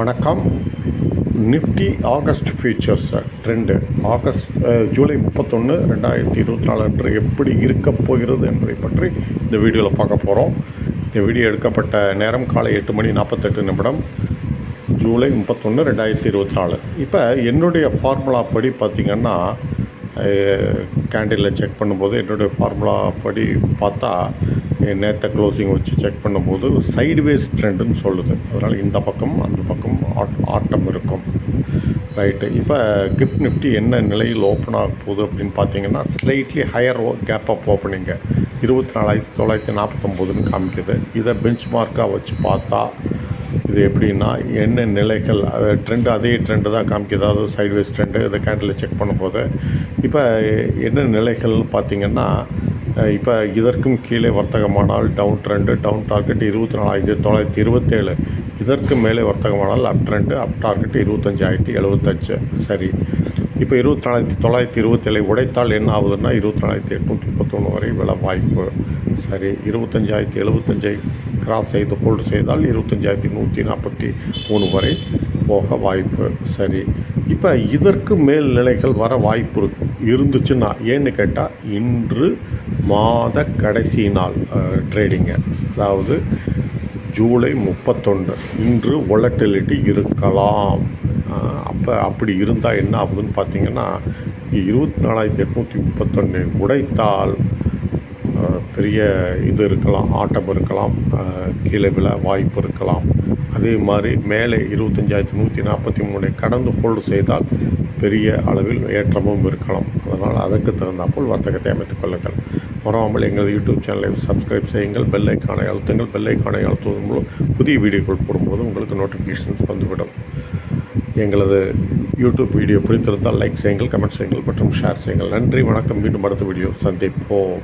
வணக்கம். Nifty August futures trend. August July முப்பத்தொன்று ரெண்டாயிரத்தி இருபத்தி நாலு அன்று எப்படி இருக்கப் போகிறது என்பதை பற்றி இந்த வீடியோவில் பார்க்க போகிறோம் இந்த வீடியோ எடுக்கப்பட்ட நேரம் காலை எட்டு மணி நாற்பத்தெட்டு நிமிடம் ஜூலை முப்பத்தொன்று ரெண்டாயிரத்தி இருபத்தி நாலு. இப்போ என்னுடைய ஃபார்முலா படி பார்த்திங்கன்னா கேண்டிலில் செக் பண்ணும்போது என்னுடைய ஃபார்முலா படி பார்த்தா நேற்று க்ளோசிங் வச்சு செக் பண்ணும்போது சைடுவேஸ் ட்ரெண்டுன்னு சொல்லுது. அதனால் இந்த பக்கம் அந்த பக்கம் ஆட்டம் இருக்கும். ரைட்டு இப்போ கிஃப்ட் நிஃப்டி என்ன நிலையில் ஓப்பன் ஆக போகுது அப்படின்னு பார்த்தீங்கன்னா ஸ்லைட்லி ஹையர் கேப் அப் ஓப்பனிங்க இருபத்தி நாலாயிரத்தி தொள்ளாயிரத்தி நாற்பத்தொம்போதுன்னு காமிக்குது. இதை பெஞ்ச் மார்க்காக வச்சு பார்த்தா இது எப்படின்னா என்ன நிலைகள் ட்ரெண்டு அதே ட்ரெண்டு தான் காமிக்குது. அதாவது சைட்வேஸ் ட்ரெண்டு இதை கேண்டில் செக் பண்ணும்போது. இப்போ என்ன நிலைகள்னு பார்த்தீங்கன்னா இப்போ இதற்கும் கீழே வர்த்தகமானால் டவுன் ட்ரெண்டு டவுன் டார்கெட் இருபத்தி நாலாயிரத்தி தொள்ளாயிரத்தி இருபத்தேழு. இதற்கு மேலே வர்த்தகமானால் அப் ட்ரெண்டு அப் டார்கெட் இருபத்தஞ்சாயிரத்தி எழுபத்தஞ்சு சரி. இப்போ இருபத்தி நாலாயிரத்தி தொள்ளாயிரத்தி இருபத்தேழை உடைத்தால் என்ன ஆகுதுன்னா இருபத்தி நாலாயிரத்தி எட்நூற்றி முப்பத்தொன்று வரை வில வாய்ப்பு. சரி. இருபத்தஞ்சாயிரத்தி எழுபத்தஞ்சை கிராஸ் செய்து ஹோல்டு செய்தால் இருபத்தஞ்சாயிரத்தி நூற்றி நாற்பத்தி மூணு வரை போக வாய்ப்பு. சரி. இப்போ இதற்கு மேல் நிலைகள் வர வாய்ப்பு இருந்துச்சுன்னா ஏன்னு கேட்டால் இன்று மாத கடைசி நாள் ட்ரேடிங்கு அதாவது ஜூலை முப்பத்தொன்று இன்று ஒலட்டிலிட்டி இருக்கலாம். அப்போ அப்படி இருந்தால் என்ன ஆகுதுன்னு பார்த்தீங்கன்னா இருபத்தி நாலாயிரத்தி எட்நூற்றி முப்பத்தொன்று உடைத்தால் பெரிய இது இருக்கலாம் ஆட்டம் இருக்கலாம் கீழே விழ வாய்ப்பு இருக்கலாம். அதே மாதிரி மேலே இருபத்தஞ்சாயிரத்தி நூற்றி நாற்பத்தி மூணை கடந்து ஹோல்டு செய்தால் பெரிய அளவில் ஏற்றமும் இருக்கலாம். அதனால் அதற்கு தகுந்தாப்போல் வர்த்தகத்தை அமைத்துக் கொள்ளுங்கள். மறவாமல் எங்களது யூடியூப் சேனலை சப்ஸ்கிரைப் செய்யுங்கள். பெல் ஐக்கானை அழுத்துங்கள். பெல் ஐக்கானை அழுத்துவதன் மூலம் புதிய வீடியோக்கள் போடும்போது உங்களுக்கு நோட்டிஃபிகேஷன்ஸ் வந்துவிடும். எங்களது யூடியூப் வீடியோ பிடித்திருந்தால் லைக் செய்யுங்கள் கமெண்ட் செய்யுங்கள் மற்றும் ஷேர் செய்யுங்கள். நன்றி வணக்கம். மீண்டும் அடுத்த வீடியோ சந்திப்போம்.